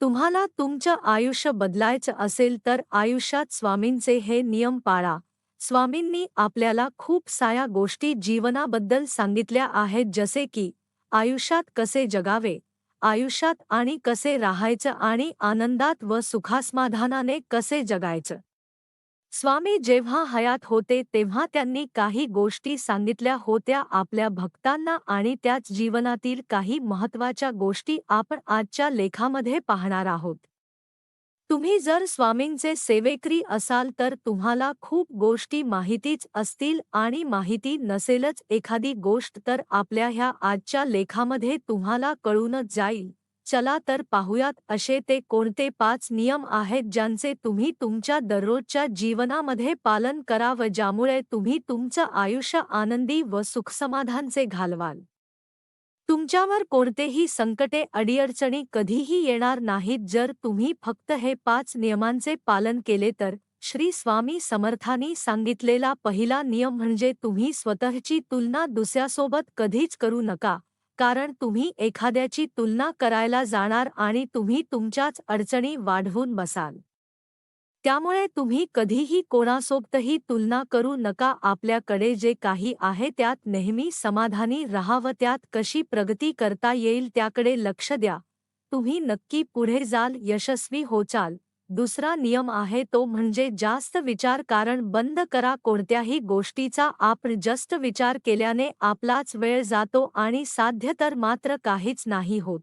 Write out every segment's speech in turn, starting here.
तुम्हाला तुमचं आयुष्य बदलायचं असेल तर आयुष्यात स्वामींचे हे नियम पाळा. स्वामींनी आपल्याला खूप साऱ्या गोष्टी जीवनाबद्दल सांगितल्या आहेत जसे की आयुष्यात कसे जगावे आयुष्यात आणि कसे राहायचं आणि आनंदात व सुखासमाधानाने कसे जगायचं. स्वामी जेव्हा हयात होते तेव्हा त्यांनी काही गोष्टी सांगितल्या होत्या आपल्या भक्तांना आणि त्याच जीवनातील काही महत्त्वाच्या गोष्टी आपण आजच्या लेखामध्ये पाहणार आहोत. तुम्ही जर स्वामींचे सेवेकरी असाल तर तुम्हाला खूप गोष्टी माहितीच असतील आणि माहिती नसेलच एखादी गोष्ट तर आपल्या ह्या आजच्या लेखामध्ये तुम्हाला कळूनच जाईल. चला तर पाहूयात असे ते कोणते पाच नियम आहेत ज्यांचे तुम्ही तुमच्या दररोजच्या जीवनामध्ये पालन करावं, ज्यामुळे तुम्ही तुमचं आयुष्य आनंदी व सुखसमाधानचे घालवाल? तुमच्यावर कोणतेही संकटे, अडीअडचणी कधीही येणार नाहीत. जर तुम्ही फक्त हे पाच नियमांचे पालन केले तर श्री स्वामी समर्थांनी सांगितलेला पहिला नियम म्हणजे तुम्ही स्वतःची तुलना दुसऱ्यासोबत कधीच करू नका. कारण तुम्ही एखाद्याची तुलना करायला जाणार आणि तुम्ही तुमच्याच अडचणी वाढवून बसाल. त्यामुळे तुम्ही कधीही कोणासोबतही तुलना करू नका. आपल्याकडे जे काही आहे त्यात नेहमी समाधानी राहावं. त्यात कशी प्रगती करता येईल त्याकडे लक्ष द्या. तुम्ही नक्की पुढे जाल. यशस्वी होचाल. दुसरा नियम आहे तो म्हणजे जास्त विचार कारण बंद करा कोणत्याही गोष्टीचा. आपण जास्त विचार केल्याने आपलाच वेळ जातो आणि साध्य तर मात्र काहीच नाही होत.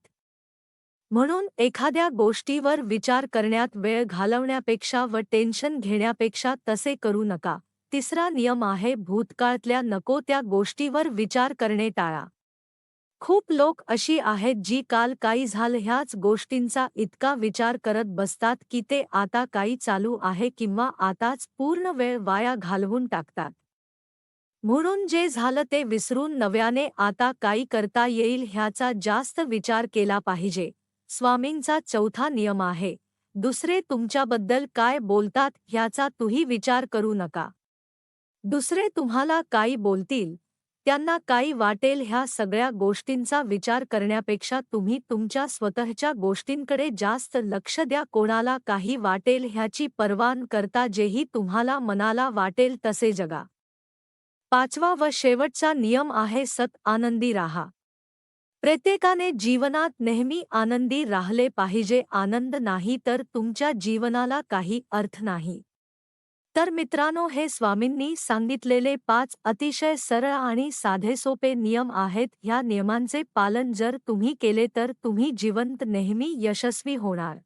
म्हणून एखाद्या गोष्टीवर विचार करण्यात वेळ घालवण्यापेक्षा व टेन्शन घेण्यापेक्षा तसे करू नका. तिसरा नियम आहे भूतकाळातल्या नको त्या गोष्टीवर विचार करणे टाळा. खूप लोक अशी आहेत जी काल काही झालं ह्याच गोष्टींचा इतका विचार करत बसतात की ते आता काही चालू आहे किंवा आताच पूर्ण वेळ वाया घालवून टाकतात. म्हणून जे झालं ते विसरून नव्याने आता काही करता येईल ह्याचा जास्त विचार केला पाहिजे. स्वामींचा चौथा नियम आहे. दुसरे तुमच्याबद्दल काय बोलतात ह्याचा तूही विचार करू नका. दुसरे तुम्हाला काही बोलतील. त्यांना काही वाटेल ह्या सगळ्या गोष्टींचा विचार करण्यापेक्षा तुम्ही तुमच्या स्वतःच्या गोष्टींकडे जास्त लक्ष द्या. कोणाला काही वाटेल ह्याची परवान करता जेही तुम्हाला मनाला वाटेल तसे जगा. पाचवा व शेवटचा नियम आहे सत आनंदी राहा. प्रत्येकाने जीवनात नेहमी आनंदी राहले पाहिजे. आनंद नाही तर तुमच्या जीवनाला काही अर्थ नाही. तर मित्रांनो हे स्वामींनी सांगितलेले पाच अतिशय सरळ आणि साधेसोपे नियम आहेत. ह्या नियमांचे पालन जर तुम्ही केले तर तुम्ही जिवंत नेहमी यशस्वी होणार.